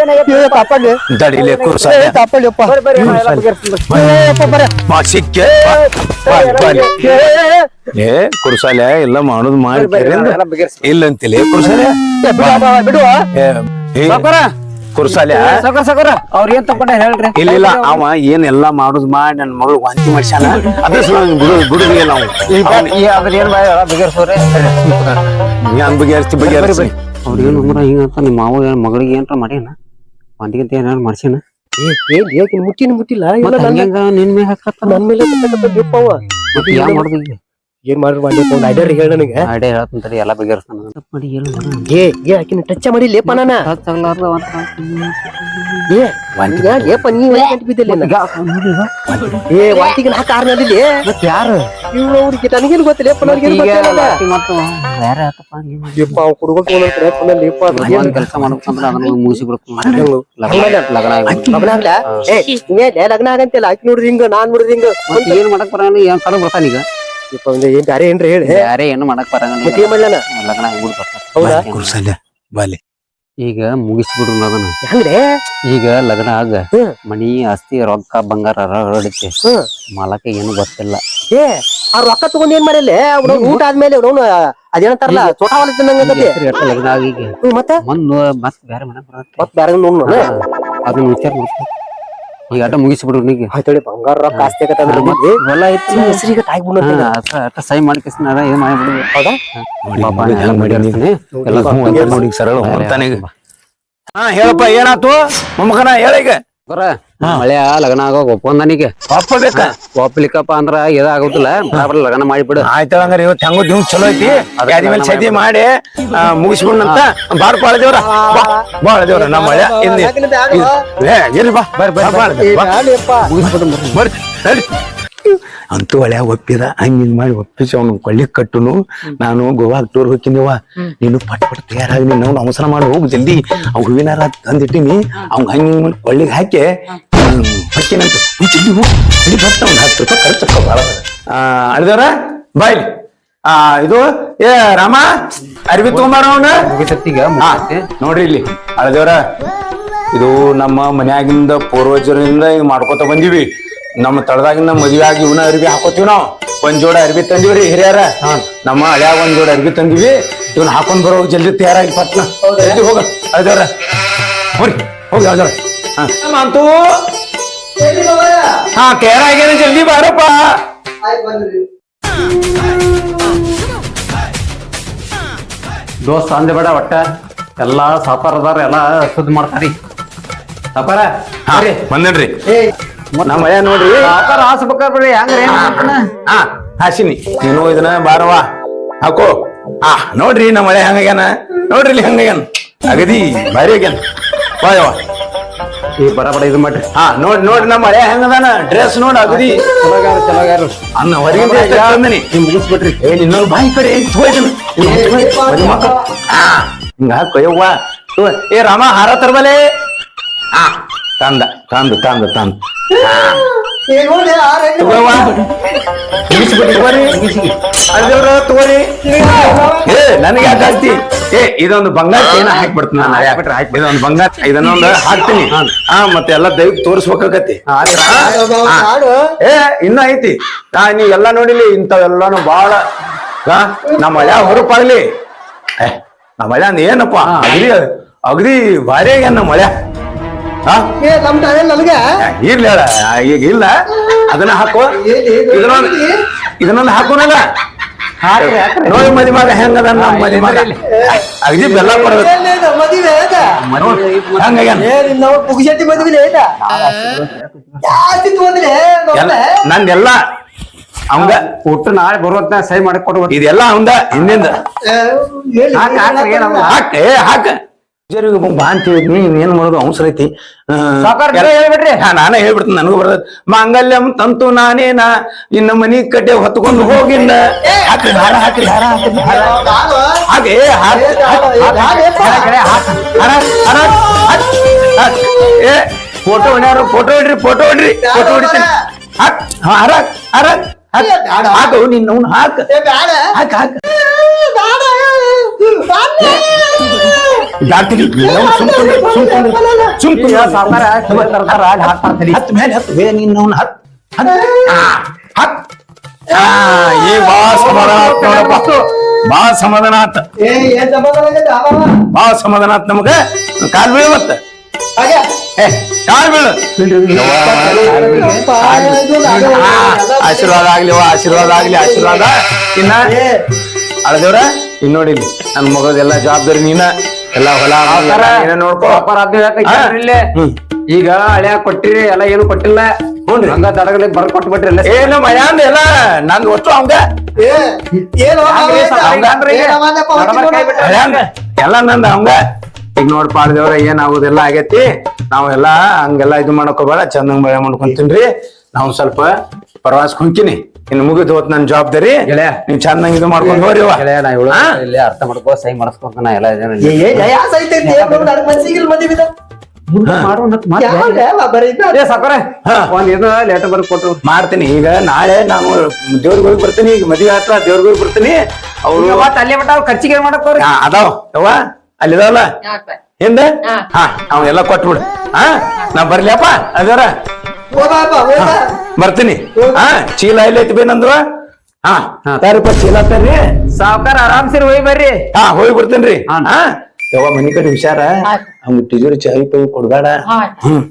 ಏ ಕುರ್ಸಾಲೆ ಎಲ್ಲ ಮಾಡೋದು ಮಾಡಿ ಇಲ್ಲಂತಿಲ್ಲ ಕುರ್ಸಾಲೆ ಬಿಡುವ ಕುರ್ಸಾಲೆ ಅವ್ರ ಏನ್ ತಕೊಂಡ ಹೇಳ್ರಿ ಇಲ್ಲ ಇಲ್ಲ ಅವ ಏನ್ ಎಲ್ಲಾ ಮಾಡುದು ಮಾಡಿ ನನ್ನ ಮಗಳು ವಾಂತಿ ಮಾಡ್ಸ್ಯಾನ ಅದ್ರ ಬಿಡುದಿಲ್ಲ ನಾವು ಅದ್ರ ಏನ್ ಬಗೆಹರ್ಸೋರಿ ಅವ್ರ ಏನ್ ಅಂದ್ರ ಹಿಂಗಂತ ನಿಮ್ಮ ಮಾವ ಏನ್ ಮಗಳಿಗೆ ಏನ್ರ ಮಾಡ್ಯಾನ? ಒಂದಿಗಿಂತ ಏನಾರ ಮಾಡ್ಸ್ಯಾನ? ಮುಟ್ಟಿನ ಮುಟ್ಟಿಲ್ಲ? ನಿನ್ ಮ್ಯಾಗ ಹಾಕತ್ತ ನನ್ ಮೇಲೆ ಬಿಪ್ಪವ ಮತ್ತ ಯಾ ಮಾಡುದು ಈಗ? ಏನ್ ಮಾಡ್ರಿ ಮಾಡಿ ಒಂದು ಐಡಿಯಾ ಹೇಳ ನನಗೆ. ಹೇಳ್ತಂತರಿ ಎಲ್ಲಾ ಬಗೆಹರಿಸ್ತಾನ ತಪ್ಪ್ ಮಾಡಿ ಏನು ಏ ಏ ಆಕಿನ ಟಚ್ ಮಾಡಿ ಲೇಪ ನಾನ? ತಗ್ಲಾರ್ದ ಏ ನೀ ಯಾಕೆ ಬಿದ್ದಿಲ್ಲ ಏ ವಾಟಿಗೆ ನಾ ಮತ್ತೆ ಯಾರು? ಇವ್ರು ಅವ್ರಿಗೆ ನನಗೇನು ಗೊತ್ತಿಲ್ಲ ಏಪ ಏನು ಗೊತ್ತಿಲ್ಲ ಮತ್ತ ಬೇರೆ ಆತಪ್ಪ ಒಂದೊಂದ್ ಲೇಪ ಒಂದ್ ಕೆಲ್ಸ ಮಾಡ್ಬೇಕಂದ್ರ ಅದನ್ನ ಮುಗಿಸಿ ಬಿಡ್ಬೇಕು ಲಗ್ನ ಆಗ್ಲ. ಏ ನೀ ಲಗ್ನ ಆಗಂತಿಲ್ಲ ಆಕಿ ನೋಡ್ರಿ ಹಿಂಗ ನಾನ್ ನೋಡ್ರಿ ಹಿಂಗ. ಏನ್ ಮಾಡಕ್ ಬರ ಏನ್ ಕಡೆ ಬರ್ತಾನ ಈಗ? ಯಪ್ಪ ಒಂದ್ ಏನ್ ಬ್ಯಾರೆ ಏನ್ರಿ ಹೇಳಿ? ಯಾರೇ ಏನು ಮಾಡಕ್ ಬರಂಗ ಮತ್ತೆ ಏನ್ ಮಾಡ್ಲಾನ ಲಗ್ನ ಆಗ್ಬಿಡ್ತು ಹೌದಾ? ಬಾಲಿ ಈಗ ಮುಗಿಸ್ಬಿಡ್ರು ಅದನ್ನ ಹೆಂಗ್ರೆ? ಈಗ ಲಗ್ನ ಆಗ ಹ್ಮ್. ಮನಿ ಆಸ್ತಿ ರೊಕ್ಕ ಬಂಗಾರ ಹರಡುತ್ತೆ ಹ್ಮ್. ಮಾಲಕ ಏನು ಗೊತ್ತಿಲ್ಲ. ಏ ಆ ರೊಕ್ಕ ತಗೊಂಡ್ ಏನ್ ಮಾಡಿಲ್ಲ ಅವ್ನು ಊಟ ಆದ್ಮೇಲೆ ಅವ್ನು ಅದೇನಂತಾರಲ್ಲ ತಿನ್ನಂಗತಿ ಹೆಸ್ರು ಎಟ್ಟ ಲಗ್ನ ಆಗಿ ಈಗ. ಮತ್ತೆ? ಮತ್ ಬೇರೆ ಮನೆ ಬರತ್ತೆ. ಮತ್ ಬ್ಯಾರೆ ನೋಡ್. ಅದನ್ನ ವಿಚಾರ ಮಾಡ್ಕೊ. ಈಗ ಆಟ ಮುಗಿಸ್ಬಿಡ್ರು ನೀಗ ಆಯ್ತಳಿ ಬಂಗಾರ ರೊಕ್ಕ ಆಸ್ತಿ ಆಗತ್ತಂದ್ರೆ ಹೊಲ ಐತಿ ಹೆಸರಿಗೆ ತಾಯ್ಬಿಡ ಹಾ, ಅಟ ಅಟ ಸೈ ಮಾಡಿಕೇಸಿನ ಅದ ಇದು ಮಾಡ್ಬಿಡು. ಹೌದಾ? ನೋಡಿ ಪಾಪ ಎಲ್ಲ. ಎಲ್ಲ ಅಂತ ಸರಳ ಹಾ ಹೇಳಪ್ಪ ಏನಾತು ಮೊಮ್ಮಗನ ಹೇಳ ಈಗ. ಬರ. ಮಳೆ ಲಗ್ನ ಆಗೋ ಒಪ್ಪಂದನಿಗೆ ಒಪ್ಪಬೇಕ ಒಪ್ಪಲಿಕ್ಕಪ್ಪ ಅಂದ್ರ ಇದಾಗುದಿಲ್ಲ. ಬರಾಬರ್ ಲಗ್ನ ಮಾಡಿಬಿಡು. ಆಯ್ತು ಹಂಗಾರೆ ಇವತ್ತು ಹೆಂಗೋ ದಿವ್ಸ ಚಲೋ ಐತಿ. ಗಾಡಿ ಮೇಲೆ ಸದಿ ಮಾಡಿ ಮುಗಿಸ್ಬಿಡಂತ ಬಾರ್ ಬಾಳ ದೇವ್ರ ಬಾಳ ದೇವ್ರ ನಮ್ಮ ಮಳೆ. ಬಾ. ಅಂತೂ ಹಳೆ ಒಪ್ಪಿದ. ಹಂಗ ಹಿಂಗ್ ಮಾಡಿ ಒಪ್ಪಿಸಿ ಅವನು ಕೊಳ್ಳಿ ಕಟ್ಟುನು. ನಾನು ಗೋವಾಗ ಟೂರ್ ಹೋಗಿನಿವ ನೀನು ಪಟ್ ಪಟ್ ತಯಾರಾಗಿ ನೀನು ಅವನು ಅವಸರ ಮಾಡಿ. ಹೋಗು ಜಲ್ದಿ. ಅವ್ ಹೂವಿನಾರ ತಂದಿಟ್ಟಿನಿ. ಅವ್ನ ಹಂಗ ಹಿಂಗ್ ಮಾಡಿ ಕೊಳ್ಳಿಗೆ ಹಾಕಿ ಹೊಕ್ಕಿನಂತ ನೀ ಜಲ್ದಿ ಹೋಗಿ. ಬರ್ತ ಒಂದ್ ಹತ್ತು ರೂಪಾಯಿ ಖರ್ಚಕ್ಕ ಭಾಳ ಅಳಿದವ್ರ ಬಾಯ್ ಆ ಇದು ಏ ರಾಮ ಅರ್ವಿ ತಗೊಂಬಾರ ನೋಡ್ರಿ ಇಲ್ಲಿ. ಅಳದೇವ್ರ ಇದು ನಮ್ಮ ಮನ್ಯಾಗಿಂದ ಪೂರ್ವಜರಿಂದ ಮಾಡ್ಕೋತ ಮಾಡ್ಕೊತ ಬಂದಿವಿ. ನಮ್ಮ ತಳದಾಗಿಂದ ಮದುವೆ ಆಗಿ ಇವನ ಅರ್ಬಿ ಹಾಕೋತೀವಿ ನಾವು. ಒಂದ್ ಜೋಡ ಅರ್ಬಿ ತಂದಿವ್ರಿ ಹಿರಿಯರ. ನಮ್ಮ ಹಳ್ಯಾಗ ಒಂದ್ ಜೋಡ ಅರ್ಬಿ ತಂದಿವಿ. ಇವನ್ ಹಾಕೊಂಡ್ ಬರೋ ಜಲ್ದಿ ತಯಾರಾಗಿ ಪಟ್ನ. ಜಲ್ದಿ ಹೋಗ. ಅಳದೇವ್ರ ಹೋಗಿ ಹೋಗಿ ಅಳದೇವ್ರ. ಅಂತೂ ಹಾ ತಯಾರಾಗ್ಯಾನ ಜಲ್ದಿ ಬಾರಪ್ಪ. ದೋಸ್ತ ಅಂದೆ ಬೇಡ ಒಟ್ಟ. ಎಲ್ಲಾ ಸಾಪಾರದಾರ ಎಲ್ಲಾ ಸುದ್ದಿ ಮಾಡ್ತಾರಿ. ಸಾಪಾರ ಹಾ ಬಂದೇನ್ರಿ. ನಮ್ಮ ಹಳ್ಯಾ ನೋಡ್ರಿ. ಸಾಪಾರ ಹಾಸ್ಬೇಕಾರ ಬಿಡ್ರಿ ಹೆಂಗ್ರಿ ಹಾ. ಹಾಸಿನಿ. ನೀನು ಇದನ್ನ ಬಾರವಾ ಹಾಕೋ. ಹಾ ನೋಡ್ರಿ ನಮ್ಮ ಮಳೆ ಹಂಗಾಗ್ಯಾನ ನೋಡ್ರಿ ಇಲ್ಲಿ ಹಂಗಾಗ್ಯಾನ ಅಗದಿ ಭಾರಿ ಆಗ್ಯಾನ. ಬಾಯವ ಈ ಬಡ ಇದು ಮಾಡ್ರಿ. ಹಾ ನೋಡ್ ನೋಡ್ರಿ ನಮ್ಮ ಮಳೆ ಹೆಂಗದಾನ? ಡ್ರೆಸ್ ನೋಡ್ ಅಗದಿ. ಚಲೋಗಾರ ಚಲೋಗಾರ ಅನ್ನ ಹೊರಗಿಂದ ಎಷ್ಟ್ ತಂದನಿ. ಮುಗಿಸ್ಬಿಟ್ರಿ. ಏ ನಿನ್ನೊಂದು ಬಾಯಿ ಕಡೆ ಹೋಯ್ತನ ಹಾ ಹಿಂಗ ಕೊಯ್ಯವ್ವ. ಏ ರಾಮ ಹಾರ ತರ್ಬಲೆ ಹಾ ತಂದ ತಂದು ತಂದು ತಂದು. ಏ ನನಗೆ ಜಾಸ್ತಿ ಏ ಇದೊಂದು ಬಂಗಾರ ಚೈನ ಹಾಕ್ಬಿಡ್ತೀನಿ ನಾನು. ಹಾಕ್ಬಿಟ್ರೆ ಹಾಕಿ ಇದೊಂದು ಬಂಗಾರ ಇದನ್ನೊಂದು ಹಾಕ್ತೀನಿ. ಹಾ. ಮತ್ತೆ ಎಲ್ಲ ದೈವಕ್ಕೆ ತೋರಿಸ್ಬೇಕಾಗತಿ ಏ ಇನ್ನ ಐತಿ. ನಾ ಎಲ್ಲಾ ನೋಡಿಲಿ ಇಂಥವೆಲ್ಲಾನು ಬಾಳ. ಹಾ ನಮ್ಮ ಹಳ್ಯಾ ಹೊರಪಾಗ್ಲಿ. ಏ ನಮ್ಮ ಹಳ್ಯಾ ಏನಪ್ಪಾ ಏನಪ್ಪ ಅಗದಿ ಅಗದಿ ಭಾರಿ ಆಗ್ಯಾನ ನಮ್ಮ ಹಳ್ಯಾ ಹಾ? ಏ ನಮ್ ನನಗೆ ಇರ್ಲಿ ಹೇಳ. ಈಗ ಇಲ್ಲ. ಅದನ್ನ ಹಾಕೋ. ಇದನ್ನೊಂದು ಇದನ್ನೊಂದು ಹಾಕೋನಲ್ಲ ನೋಡಿ ಮದಿ ಮಗ ಹೆಂಗದ ನಮ್ಮ ಮದಿ ಮಗ. ಅಗದಿ ಬೆಲ್ಲ ಕೊಡ್ಬೇಕು. ಮದುವೆ ಹಂಗಾಗ್ಯಾನ ನಾವು ಪುಗ್ಶೆಟ್ಟಿ ಮದುವೆ. ನಂದೆಲ್ಲ ಅವಂಗ ಒಟ್ಟು ನಾಳೆ ಬರುವತ್ತ ಸೈ ಮಾಡಿ ಕೊಡ್ಬೇಕು ಇದೆಲ್ಲ ಅವಂದ ಹಿಂದಿಂದ. ಹಾಕ. ಹಾಕ ಹಾಕ. ಜರಿಗೆ ಬಾ ಅಂತ ಹೇಳಿದ್ನಿ ಏನ್ ಮಾಡೋದು ಅವಸರ ಐತಿ. ಹೇಳ್ಬಿಡ್ರಿ. ಹಾ, ನಾನೇ ಹೇಳ್ಬಿಡ್ತೀನಿ ನನಗೂ ಬರ್ತದ ಮಾಂಗಲ್ಯಂ ತಂತು ನಾನೇನ ಇನ್ನ ಮನಿ ಕಟ್ಟೆ ಹೊತ್ಕೊಂಡು ಹೋಗಿಲ್ಲ. ಹಾಕ್ರಿ ಹಾರ ಹಾಕ್ರಿ ಹಾರ ಹಾಗೆ ಫೋಟೋ ಹೊಡ್ಯಾರು ಫೋಟೋ ಹೊಡ್ರಿ ಫೋಟೋ ಹೊಡ್ರಿ ಫೋಟೋ ಹೊಡಿತೀನಿ. ಹಾಕ್ ಹಾರ ಹಾಕ್ ನಿನ್ನ ಅವ್ನು ಹಾಕ ಹಾಕ ಹಾಕ್. ಸಾವ್ಕಾರ ಹಾಕ್ತಾರ ತಡಿ. ಹತ್ತು ಮೇಲೆ ಹತ್ತು ಬೇ ನೀನು ಅವ್ನು ಹತ್ ಹತ್ ಆ, ಹತ್ ಆ, ಈ ಬಾ ಸಮಾಧಾನ ಬಾ ಸಮಾಧಾನ ಆತ ಬಾ ಸಮಾಧಾನ ಆತ್ ನಮಗ ಕಾಲ್ ಬೀಳ ಮತ್ತೆ ಆಶೀರ್ವಾದ ಆಗ್ಲಿ ಆಶೀರ್ವಾದ ಆಗ್ಲಿ ಆಶೀರ್ವಾದ ಇನ್ನ ಅಳದೇವ್ರ ಇನ್ ನೋಡಿ ಇಲ್ಲಿ ನನ್ ಮಗದೆಲ್ಲ ಜವಾಬ್ದಾರಿ ನೀನ ಎಲ್ಲ ಹೊಲ ನೋಡ್ಕೋ. ಈಗ ಹಳ್ಯಾ ಕೊಟ್ಟಿರಿ ಎಲ್ಲ ಏನು ಕೊಟ್ಟಿಲ್ಲ. ಹಂಗ ದಡಗಲಿ ಕೊಟ್ಟು ಕೊಟ್ಬಿಟ್ರಿ ಎಲ್ಲ ಏನು ಮಯಾಂದ ಎಲ್ಲ ನಂದು ಒಟ್ಟು ಅವಂಗ ಎಲ್ಲ ನಂದ ಅವಂಗ ಈಗ ನೋಡ್ ಪಾಡ್ದೇವ್ರ ಏನ್ ಆಗುದಿಲ್ಲ ಆಗೈತಿ ನಾವೆಲ್ಲ ಹಂಗೆಲ್ಲ ಇದು ಮಾಡಕ್ ಹೋಗ್ಬೇಡ ಚಂದಂಗ್ ಮಳೆ ಮಾಡ್ಕೊಂತೀನ್ರಿ ನಾವು ಸ್ವಲ್ಪ ಪ್ರವಾಸಕ್ಕೆ ಹೊಂಕಿನಿ ಇನ್ನು ಮುಗಿದು ಹೋತ್ ನನ್ ಜವಾಬ್ದಾರಿ. ಗೆಳೆಯ. ನೀವ್ ಚಂದಂಗ್ ಇದು ಮಾಡ್ಕೊಂಡ್ ಹೋರಿ. ಗೆಳೆಯ, ನಾ? ಇಲ್ಲೇ ಅರ್ಥ ಮಾಡ್ಕೋ ಸೈ ಮಾಡಿಸ್ಕೊಂತ ನಾ ಎಲ್ಲ ಕೊಟ್ಟು ಮಾಡ್ತೀನಿ. ಈಗ ನಾಳೆ ನಾನು ದೇವ್ರಿಗೆ ಹೋಗಿ ಬರ್ತೀನಿ. ಈಗ ಮದ್ವೆ ಹತ್ರ ದೇವ್ರಿಗೆ ಬರ್ತೀನಿ. ಅವ್ರು ಅಲ್ಲೇ ಮಟ್ಟ ಖರ್ಚಿಗೆ ಮಾಡಕ್ ಅದಾವ. ಯವ್ವ. ಅಲ್ಲಿದಾವಲ್ಲ? ಹಿಂದ? ಹಾ. ಕೊಟ್ಟು ಕೊಟ್ಬಿಡು. ಹಾ ನಾ ಬರ್ಲಿಯಪ್ಪ ಅದರ ಬರ್ತೀನಿ. ಹಾ ಚೀಲ ಎಲ್ಲ ಐತಿ ಬೇನಂದ್ರ ಹಾ ತಾರಿಪ್ಪ ಚೀಲ ತರ್ರಿ. ಸಾವ್ಕಾರ ಆರಾಮ್ಸಿರಿ ಹೋಗಿ ಬರ್ರಿ. ಹಾ ಹೋಗಿ ಬರ್ತೀನಿ ಹಾ. ಹಾ. ಯವ್ವ ಮನಿ ಕಡೆ ಹುಷಾರ? ಅವ್ನ ಟೀಚರ್ ಚಾಯ್ ಪೈ ಕೊಡ್ಬೇಡ? ಹ್ಮ್.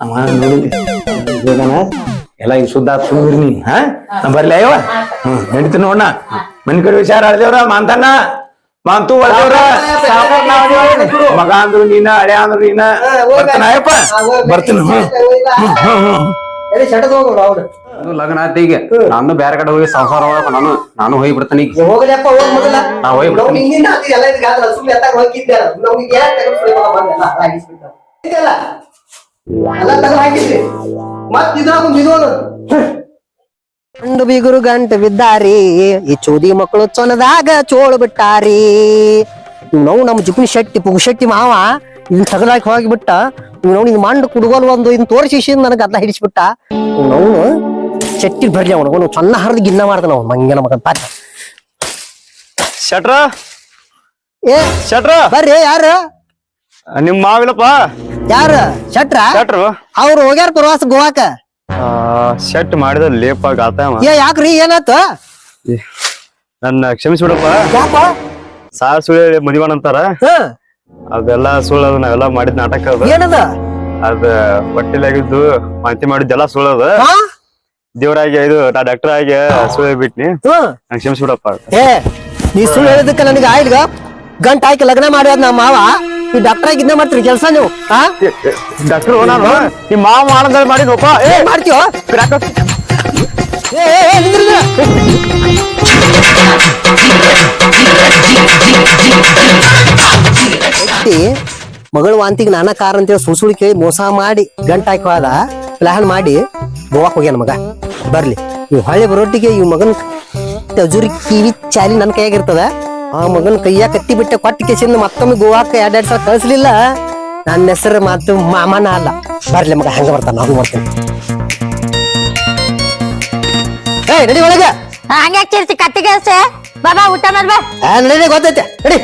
ಅವ ನೋಡಿ. ಎಲ್ಲ ಈ ಶುದ್ಧ ಸುಮ್ಮಿರಿ ಹಾ? ನಾ ಬರ್ಲಿ ಅಯ್ಯವ ಹ್ಮ್ ನಡೀತೀನಿ ನೋಡಣ ಮನಿ ಕಡೆ ಹುಷಾರ ಅಳ್ದೇವ್ರ ಮಾಂತಣ್ಣ? ಮಾಂತು ಮಗ ಅಂದ್ರು ನೀನ ಹಳೆ ಅಂದ್ರು ನೀನ. ಬರ್ತಾನ ಅಯ್ಯಪ್ಪ ಬರ್ತೀನಿ ಲಗ್ನ ಆಯ್ತು ಈಗ. ನಾನು ಬೇರೆ ಕಡೆ ಹೋಗಿ ಸಂಸಾರ ಒಳಗ ನಾನು ನಾನು ಹೋಗಿ ಬಿಡ್ತೇನೆ ಈಗ ನಾ ಹೋಗಿ ಬಿಡ್ತೀನಿ ಗಂಡು ಬಿಗುರು ಗಂಟು ಬಿದ್ದಾರಿ. ಈ ಚೋದಿ ಮಕ್ಕಳು ಚೊನದಾಗ ಚೋಳು ಬಿಟ್ಟಾರಿ. ಇವ್ ನಾವು ನಮ್ಮ ಜಿಪ್ನಿ ಶೆಟ್ಟಿ ಪುಗು ಶೆಟ್ಟಿ ಮಾವ ಇದನ್ನ ತಗಲಾಕಿ ಹೋಗಿಬಿಟ್ಟ ಇವ್ ನಾವು ಇದು ಮಂಡು ಕುಡುಗೋಲ್ ಒಂದು ಇದನ್ನ ತೋರಿಸಿ ನನಗೆ ಅದ್ನ ಹಿಡಿಸ್ಬಿಟ್ಟ. ನಾವು ಶೆಟ್ಟಿ ಬರ್ಲಿ ಅವನು ಅವನು ಚೊನ್ನ ಹರಿದು ಗಿನ್ನ ಮಾಡ್ತಾನ ಅವನು ಮಂಗಿನ ಮಗ ಪಾತ್ರ. ಶಟ್ರ? ಏ ಶಟ್ರ? ಬರ್ರಿ ಯಾರು? ನಿಮ್ ಮಾವಿಲ್ಲಪ್ಪ? ಯಾರು? ಶಟ್ರ? ಶಟ್ರು? ಅವ್ರು ಹೋಗ್ಯಾರ ಪ್ರವಾಸ ಗೋವಾಕ. ಶಟ್ ಮಾಡಿದ ಲೇಪ ಗಾತ ಅವ. ಏ ಯಾಕ್ರಿ? ಏನಾತ ನನ್ನ ಕ್ಷಮಿಸ್ಬಿಡಪ್ಪ. ಬಿಡಪ್ಪ ಸಾರ್ ಹೇಳಿ ಮದಿವನ್ ಅಂತಾರ. ಹ. ಅದೆಲ್ಲ ಸುಳ್ಳು ಅದು ನಾವೆಲ್ಲ ಮಾಡಿದ ನಾಟಕ ಅದು. ಏನದ? ಅದ ಹೊಟ್ಟಿಲಾಗಿದ್ದು ಮಾಹಿತಿ ಮಾಡಿದ್ದೆಲ್ಲ ಸುಳ್ಳು ಅದು. ಹಾ? ದೇವ್ರಾಗಿ ಇದು ನಾ ಡಾಕ್ಟರ್ ಆಗಿ ಸುಳ್ಳಿ ಬಿಟ್ನಿ ಹ್ಮ್ ನಂಗೆ ಕ್ಷಮಿಸ್ಬಿಡಪ್ಪ. ಏ ನೀ ಸುಳ್ಳು ಹೇಳಿದಕ್ಕೆ ನನಗೆ ಆಯ್ಲ್ಗ? ಗಂಟ ಹಾಕಿ ಲಗ್ನ ಮಾಡ್ಯಾದ ನಮ್ಮ ಮಾವ. ಈ ಡಾಕ್ಟರ್ ಇದನ್ನ ಮಾಡ್ತೀರಿ ಕೆಲಸ ನೀವು? ಹಾ ಡಾಕ್ಟರ್ ನಾನು ನಿಮ್ ಮಾವ ಆನಂದ ಮಾಡಿ ಏ ಮಾಡ್ತೀವ ಮಾಡ್ತೀವೋ ಏ ಏ, ಏ, ನಿಂದ್ರಿ, ನಿಂದ್ರಿ. ವ್ಯಕ್ತಿ ಮಗಳ ವಾಂತಿಗೆ ನಾನಾ ಕಾರ್ ಅಂತೇಳಿ ಸುಳ್ಸುಳಿ ಕೇಳಿ ಮೋಸ ಮಾಡಿ ಗಂಟ ಹಾಕಿ ಹೋದ. ಪ್ಲಾನ್ ಮಾಡಿ ಗೋವಾಕ್ ಹೋಗ್ಯಾನ ಮಗ. ಬರ್ಲಿ. ಇವ್ ಹೊಳೆ ಬರೋಟಿಗೆ ಇವ್ ಮಗನ್ ತಜುರಿ ಕಿವಿ ಚಾಲಿ ನನ್ನ ಕೈಯಾಗಿರ್ತದ ಆ ಮಗನ ಕೈಯಾಗ ಕಟ್ಟಿ ಬಿಟ್ಟೆ ಕೊಟ್ಟ ಕೇಸಿಂದ ಮತ್ತೊಮ್ಮೆ ಗೋವಾಕ ಎರಡೆರಡು ಸಾವಿರ ಕಳಿಸ್ಲಿಲ್ಲ. ನನ್ನ ಹೆಸರು ಮಾತು ಮಾಮನ ಅಲ್ಲ. ಬರ್ಲಿ ಮಗ ಹಂಗ ಬರ್ತಾನ ನಾವು ಬರ್ತೀನಿ ಏಯ್ ನಡಿ ಒಳಗೆ. ಕಟ್ಟಿ ಚಿರ್ತಿ ಕತ್ತಿಗೆ ಬಾಬಾ ಊಟ ಮಾಡ್ಬಾ ನಡಿ, ಗೊತ್ತೈತೆ. ನಡಿ.